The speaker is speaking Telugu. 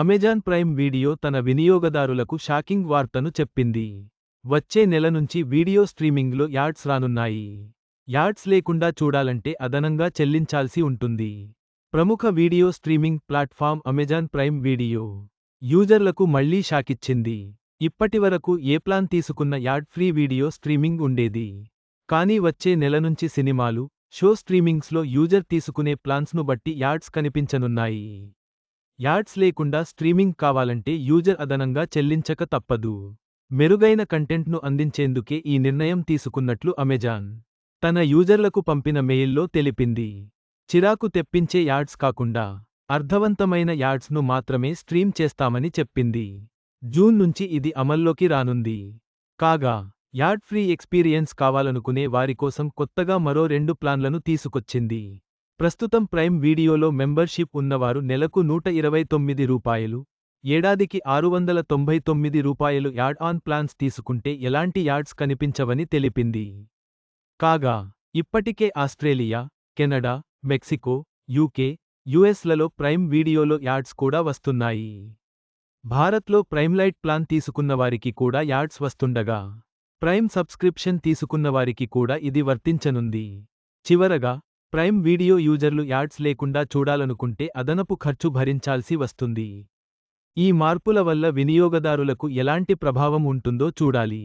అమెజాన్ ప్రైమ్ వీడియో తన వినియోగదారులకు షాకింగ్ వార్తను చెప్పింది. వచ్చే నెల నుంచి వీడియో స్ట్రీమింగ్లో యాడ్స్ రానున్నాయి. యాడ్స్ లేకుండా చూడాలంటే అదనంగా చెల్లించాల్సి ఉంటుంది. ప్రముఖ video streaming platform Amazon prime video యూజర్లకు మళ్ళీ షాకిచ్చింది. ఇప్పటివరకు ఏ ప్లాన్ తీసుకున్న యాడ్ ఫ్రీ వీడియో స్ట్రీమింగ్ ఉండేది. కానీ వచ్చే నెల నుంచి సినిమాలు షో స్ట్రీమింగ్స్లో యూజర్ తీసుకునే ప్లాన్స్ను బట్టి యాడ్స్ కనిపించనున్నాయి. యాడ్స్ లేకుండా స్ట్రీమింగ్ కావాలంటే యూజర్ అదనంగా చెల్లించక తప్పదు. మెరుగైన కంటెంట్ను అందించేందుకే ఈ నిర్ణయం తీసుకున్నట్లు అమెజాన్ తన యూజర్లకు పంపిన మెయిల్లో తెలిపింది. చిరాకు తెప్పించే యాడ్స్ కాకుండా అర్థవంతమైన యాడ్స్ను మాత్రమే స్ట్రీమ్ చేస్తామని చెప్పింది. జూన్ నుంచి ఇది అమల్లోకి రానుంది. కాగా యాడ్ ఫ్రీ ఎక్స్పీరియన్స్ కావాలనుకునే వారి కోసం కొత్తగా మరో రెండు ప్లాన్లను తీసుకొచ్చింది. ప్రస్తుతం ప్రైమ్ వీడియోలో మెంబర్షిప్ ఉన్నవారు నెలకు నూట ఇరవై తొమ్మిది రూపాయలు ఏడాదికి ఆరు వందల తొంభై తొమ్మిది రూపాయలు యాడ్ ఆన్ ప్లాన్స్ తీసుకుంటే ఎలాంటి యాడ్స్ కనిపించవని తెలిపింది. కాగా ఇప్పటికే ఆస్ట్రేలియా కెనడా మెక్సికో యూకే యుఎస్లలో ప్రైమ్ వీడియోలో యాడ్స్ కూడా వస్తున్నాయి. భారత్లో ప్రైమ్లైట్ ప్లాన్ తీసుకున్నవారికి కూడా యాడ్స్ వస్తుండగా ప్రైమ్ సబ్స్క్రిప్షన్ తీసుకున్నవారికి కూడా ఇది వర్తించనుంది. చివరగా ప్రైమ్ వీడియో యూజర్లు యాడ్స్ లేకుండా చూడాలనుకుంటే అదనపు ఖర్చు భరించాల్సి వస్తుంది. ఈ మార్పుల వల్ల వినియోగదారులకు ఎలాంటి ప్రభావం ఉంటుందో చూడాలి.